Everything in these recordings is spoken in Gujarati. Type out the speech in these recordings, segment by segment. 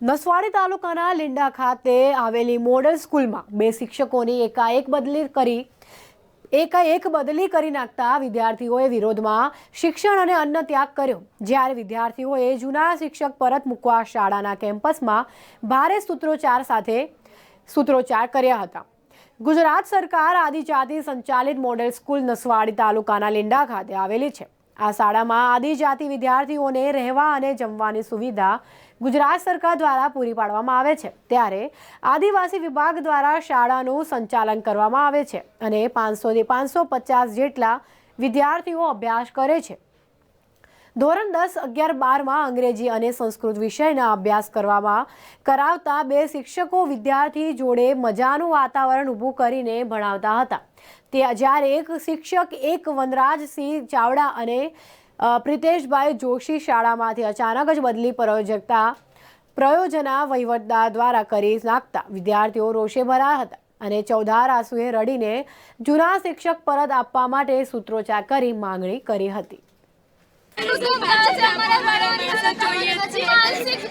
નસવાડી તાલુકાના લીંડા ખાતે આવેલી મોડલ સ્કૂલમાં બે શિક્ષકોની એકાએક બદલી કરી એકાએક બદલી કરી નાખતા વિદ્યાર્થીઓએ વિરોધમાં શિક્ષણ અને અન્ન ત્યાગ કર્યો. જ્યારે વિદ્યાર્થીઓએ જૂના શિક્ષક પરત મૂકવા શાળાના કેમ્પસમાં ભારે સૂત્રોચ્ચાર સાથે સૂત્રોચ્ચાર કર્યા હતા. ગુજરાત સરકાર આદિજાતિ સંચાલિત મોડેલ સ્કૂલ નસવાડી તાલુકાના લીંડા ખાતે આવેલી છે. આ શાળામાં આદિજાતિ વિદ્યાર્થીઓને રહેવા અને જમવાની સુવિધા ગુજરાત સરકાર દ્વારા પૂરી પાડવામાં આવે છે. ત્યારે આદિવાસી વિભાગ દ્વારા શાળાનું સંચાલન કરવામાં આવે છે અને પાંચસોથી પાંચસો પચાસ જેટલા વિદ્યાર્થીઓ અભ્યાસ કરે છે. ધોરણ દસ અગિયાર બારમાં અંગ્રેજી અને સંસ્કૃત વિષયના અભ્યાસ કરવામાં કરાવતા બે શિક્ષકો વિદ્યાર્થી જોડે મજાનું વાતાવરણ ઊભું કરીને ભણાવતા હતા. તે જ્યારે એક શિક્ષક એક વનરાજસિંહ ચાવડા અને પ્રિતેશભાઈ જોશી શાળામાંથી અચાનક જ બદલી પ્રયોજકતા પ્રયોજના વહીવટદાર દ્વારા કરી નાખતા વિદ્યાર્થીઓ રોષે ભરાયા હતા અને ચૌધાર આંસુએ રડીને જૂના શિક્ષક પરત આપવા માટે સૂત્રોચ્ચાર કરી માંગણી કરી હતી.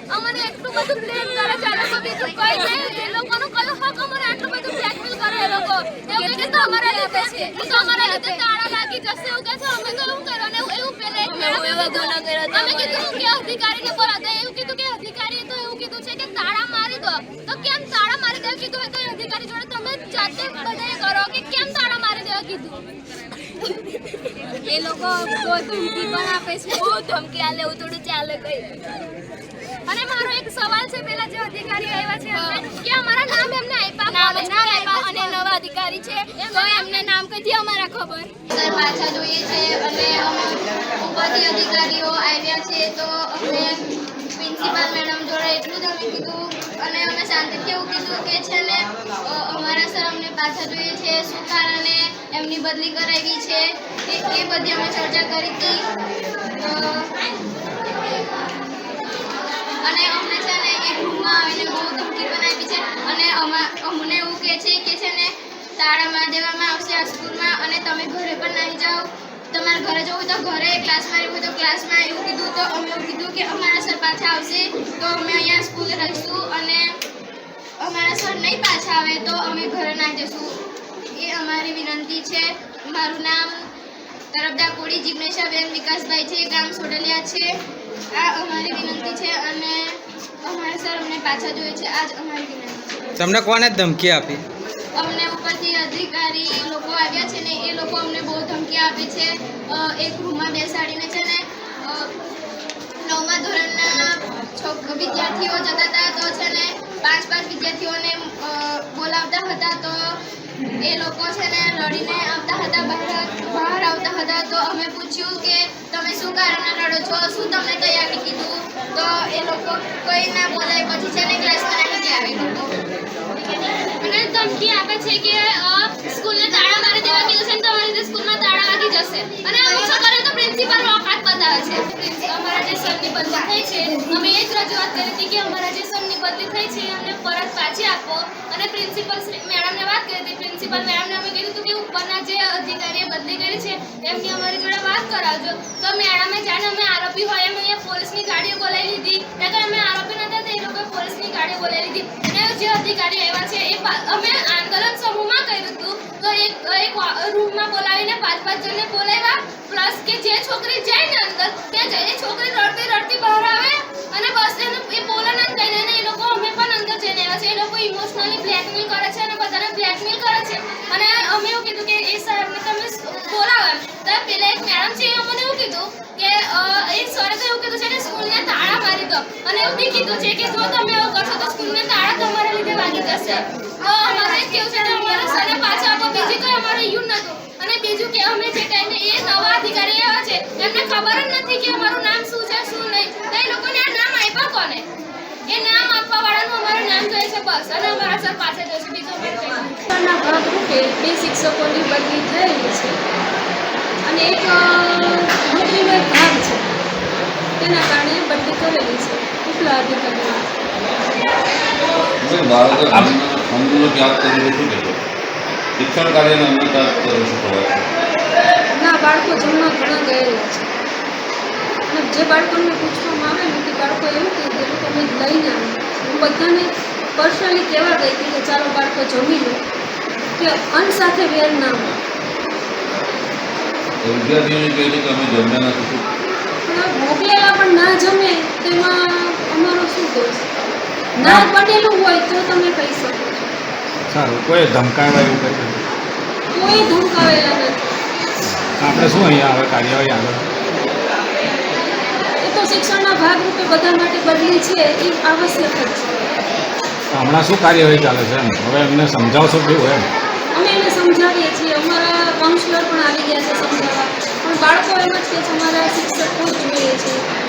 અમને એટલું બધું કરે છે આ લોકોનું કયો હક અમને આટલું બધું કરે લોકો એવું કરવાને એવું એવું પેલે એક ગુનો કર્યો અમે કીધું કે અધિકારીને પર એવું કીધું કે અધિકારીએ તો એવું કીધું છે કે તાળા મારી દો. તો કેમ તાળા મારી દેવા કીધું હોય તો અધિકારી જોડે તમે જાતે બધાએ કરો કે કેમ તાળા મારી દેવા કીધું. એ લોકો ધમકી પણ આપે છે. બહુ ધમકી આલે એવું થોડું ચાલે કઈ. અને મારો એક સવાલ છે પેલા જે અધિકારી આવ્યા છે કે અમારા નામ એમને આપ્યા નામ અને નવા અધિકારી છે, તો એમને નામ કદી અમારા ખબર? સર, પાછા જોઈએ છે. અને અમે ઉપરથી અધિકારીઓ આવ્યા છે, તો અમને પ્રિન્સિપાલ મેડમ જોડે એટલું જ અમે કીધું અને અમે શાંતિથી એવું કીધું કે છે ને અમારા સર અમને પાછા જોઈએ છે, શું કારણે એમની બદલી કરાવી છે, એ બધી અમે ચર્ચા કરી હતી. અમને એવું કહે છે કે છે ને તાળા માર દેવામાં આવશે, આ સ્કૂલમાં, અને તમે ઘરે પણ નહીં જાઓ. તમારે ઘરે જવું તો ઘરે, ક્લાસમાં રહેવું તો ક્લાસમાં. એવું કીધું તો અમે એવું કીધું કે અમારા સર પાછા આવશે, તો અમે અહીંયા સ્કૂલે રહીશું અને અમારા સર નહીં પાછા આવે તો અમે ઘરે ના જશું. એ અમારી વિનંતી છે. મારું નામ તરફદા કોળી જિગ્નેશાબેન વિકાસભાઈ છે, ગામ સોડલિયા છે. આ અમારી વિનંતી છે અને અમારા સર અમને પાછા જોઈએ છે. આજ અમારી વિનંતી તમને કોને ધમકી આપી? અમને ઉપરથી અધિકારી લોકો આવ્યા છે ને એ લોકો અમને બહુ ધમકી આપે છે. એક રૂમમાં બેસાડીને છે ને નવમા ધોરણના વિદ્યાર્થીઓ જતા હતા તો છે ને પાંચ પાંચ વિદ્યાર્થીઓને બોલાવતા હતા તો એ લોકો છે ને લડીને આવતા હતા બહાર બહાર આવતા હતા તો અમે પૂછ્યું કે તમે શું કારણે લડો છો? શું તમને તૈયારી કીધું? કંઈ ના બોલાય પછી છે ને ક્લાસમાં નાખી આવે અને ધમકી આપે છે કે સ્કૂલને તાળા મારી દેવા કીધું છે ને તમારી રીતે સ્કૂલમાં તાળા વાગી જશે. અને ઓછો કરે તો પ્રિન્સિપાલ ઓકાત બતાવે છે. અમારા જે સરની બદલી થઈ છે, અમે એ જ રજૂઆત કરી હતી કે અમારા જે સરની બદલી થઈ છે અમને પરત પાછી આપો. અને પ્રિન્સિપલ મેડમને વાત કરી પ્રિન્સિપલ મેડમને અમે કીધું હતું ઉપરના જે અધિકારીએ બદલી કરી છે, એમની અમારી જોડે વાત કરાવજો. તો મેડમે જાણે અમે આરોપી હોય એમ અહીંયા પોલીસની ગાડીઓ બોલાવી લીધી. નકર અમે આરોપી નતા તો એ લોકોએ પોલીસની ગાડીઓ બોલાવી લીધી. અને જે અધિકારી આવ્યા છે, એ અમે આંદોલન સમૂહમાં કર્યું હતું. તો એક એક રૂમમાં બોલાવીને પાંચ પાંચ જણને બોલાવ્યા. પ્લસ કે જે છોકરી જાય ને અંદર મેડમ છે એ મને એવું કીધું કે એ સરે તો એવું કીધું છે કે સ્કૂલને તાળા મારી દો. અને એવું બી કીધું છે કે જો તમે એવું કરશો તો સ્કૂલને તાળા તમારા લીધે વાગી જશે. તો અમારે કેવું છે કે અમારે સરે પાછા આપો. બીજી કોઈ અમારે યુ નતું અને બીજું કે અમે જે ટાઈમે એ નવા અધિકારી આવ્યા છે, એમને ખબર જ નથી કે અમારું નામ શું છે, શું નહીં. તો એ લોકોને આ નામ આપ્યા કોને? એ નામ આપવા વાળાનું અમારું નામ જોઈએ છે બસ. અને અમારા સર પાસે જશે બીજું અમારે કંઈ શિક્ષકોની બદલી થયેલી છે. અને એક નોકરીનો એક ભાગ છે. તેના કારણે બદલી કરેલી છે ઉપલા અધિકારીમાં. તમે બાળકો આંદોલન ત્યાગ કરીને શું કહેશો? શિક્ષણ કાર્યને અમને ત્યાગ કરો શું ના બાળકો જમવા ઘણા ગયેલા છે. જે બાળકોને પૂછવામાં આવે ને બાળકો એવું કહે કે લોકો લઈને હું બધાને પર્સનલી કહેવા ગઈ હતી કે ચાલો બાળકો જમી લો કે અન્ન સાથે વેર ના હોય વિદ્યાર્થીઓને કહે છે કે અમે જમ્યા નથી. મોકલેલા પણ ના જમે તેમાં અમારો શું દોષ? ના બનેલું હોય તો તમે કહી શકો સારું કોઈ ધમકાવે એવું કહે કોઈ ધમકાવેલા નથી. આપણે શું અહીંયા હવે કાર્યવાહી આગળ? એ તો શિક્ષણના ભાગરૂપે બધા માટે બદલી છે એ આવશ્યક જ છે. હમણાં શું કાર્યવાહી ચાલે છે એમ? હવે એમને સમજાવશો કેવું એમ? અમે એને સમજાવીએ છીએ. અમારા કાઉન્સિલર પણ આવી ગયા છે બાળકો એમ જ કે છે અમારા શિક્ષકો જોઈએ છે.